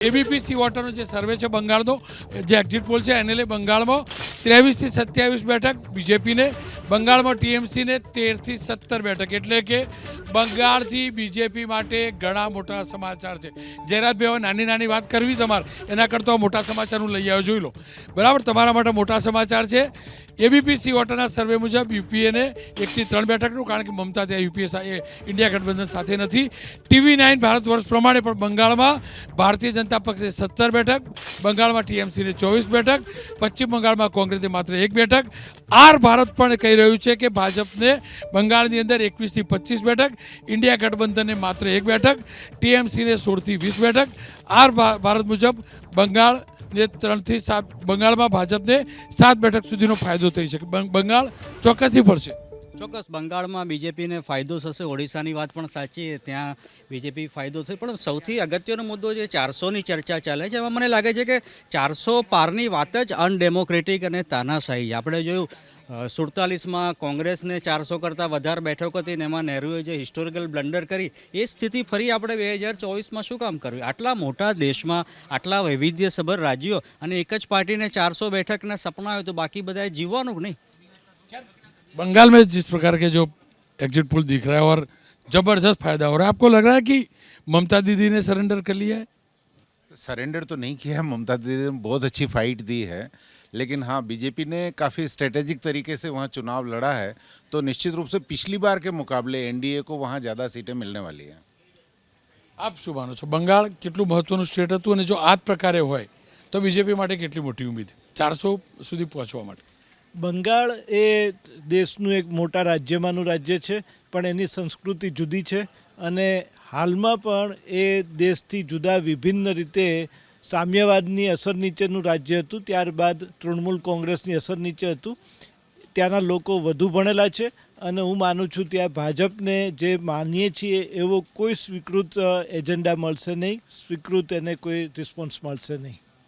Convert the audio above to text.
ABP વોટરનો જે સર્વે છે બંગાળનો, જે એક્ઝિટ પોલ છે એને લઈ બંગાળમાં ત્રેવીસથી સત્યાવીસ બેઠક બીજેપીને બંગાળમાં ટીએમસીને તેરથી સત્તર બેઠક એટલે કે બંગાળથી બીજેપી માટે ઘણા મોટા સમાચાર છે. જયરાજભાઈ હવે નાની નાની વાત કરવી તમારે, એના કરતાં મોટા સમાચાર હું લઈ આવ્યો, જોઈ લો. બરાબર, તમારા માટે મોટા સમાચાર છે. એબીપી વોટરના સર્વે મુજબ યુપીએને એકથી ત્રણ બેઠકનું, કારણ કે મમતા ત્યાં યુપીએ ઇન્ડિયા ગઠબંધન સાથે નથી. ટીવી નાઇન ભારત વર્ષ પ્રમાણે પણ બંગાળમાં ભારતીય જનતા પક્ષે સત્તર બેઠક, બંગાળમાં ટીએમસીને ચોવીસ બેઠક, પશ્ચિમ બંગાળમાં કોંગ્રેસે માત્ર એક બેઠક. આર ભારત પણ કહી રહ્યું છે કે ભાજપને બંગાળની અંદર એકવીસથી પચીસ બેઠક, ઇન્ડિયા ગઠબંધનને માત્ર એક બેઠક, ટીએમસીને સોળથી વીસ બેઠક. આર ભારત મુજબ બંગાળ ને ત્રણથી સાત, બંગાળમાં ભાજપને સાત બેઠક સુધીનો ફાયદો થઈ શકે. બંગાળ ચોક્કસથી પડશે ચોક્કસ, બંગાળમાં બીજેપીને ફાયદો થશે, ઓડિશાની વાત પણ સાચી ત્યાં બીજેપી ફાયદો થશે. પણ સૌથી અગત્યનો મુદ્દો જે ચારસોની ચર્ચા ચાલે છે, એમાં મને લાગે છે કે ચારસો પારની વાત જ અનડેમોક્રેટિક અને તાનાશાહી. આપણે જોયું સુડતાલીસમાં કોંગ્રેસને ચારસો કરતાં વધારે બેઠકો હતી ને એમાં નહેરુએ જે હિસ્ટોરિકલ બ્લન્ડર કરી, એ સ્થિતિ ફરી આપણે બે હજાર ચોવીસમાં શું કામ કરવી આટલા મોટા દેશમાં, આટલા વૈવિધ્યસભર રાજ્યો અને એક જ પાર્ટીને ચારસો બેઠકના સપના હોય તો બાકી બધાએ જીવવાનું નહીં? बंगाल में जिस प्रकार के जो एग्जिट पोल दिख रहा है और जबरदस्त फायदा हो रहा है आपको लग रहा है कि ममता दीदी ने सरेंडर कर लिया है सरेंडर तो नहीं किया ममता दीदी ने बहुत अच्छी फाइट दी है लेकिन हाँ बीजेपी ने काफ़ी स्ट्रेटेजिक तरीके से वहाँ चुनाव लड़ा है तो निश्चित रूप से पिछली बार के मुकाबले एनडीए को वहाँ ज़्यादा सीटें मिलने वाली हैं આપ શું માનો છો બંગાળ કેટલું મહત્વનું સ્ટેટ હતું અને જો આ જ પ્રકારે હોય તો બીજેપી માટે કેટલી મોટી ઉમેદ ચારસો સુધી પહોંચવા માટે બંગાળ એ દેશનું એક મોટા રાજ્યમાંનું રાજ્ય છે, પણ એની સંસ્કૃતિ જુદી છે અને હાલમાં પણ એ દેશથી જુદા વિભિન્ન રીતે સામ્યવાદની અસર નીચેનું રાજ્ય હતું, ત્યારબાદ તૃણમૂલ કોંગ્રેસની અસર નીચે હતું. ત્યાંના લોકો વધુ ભણેલા છે અને હું માનું છું ત્યાં ભાજપને જે માનીએ છીએ એવો કોઈ સ્વીકૃત એજન્ડા મળશે નહીં, સ્વીકૃત એને કોઈ રિસ્પોન્સ મળશે નહીં.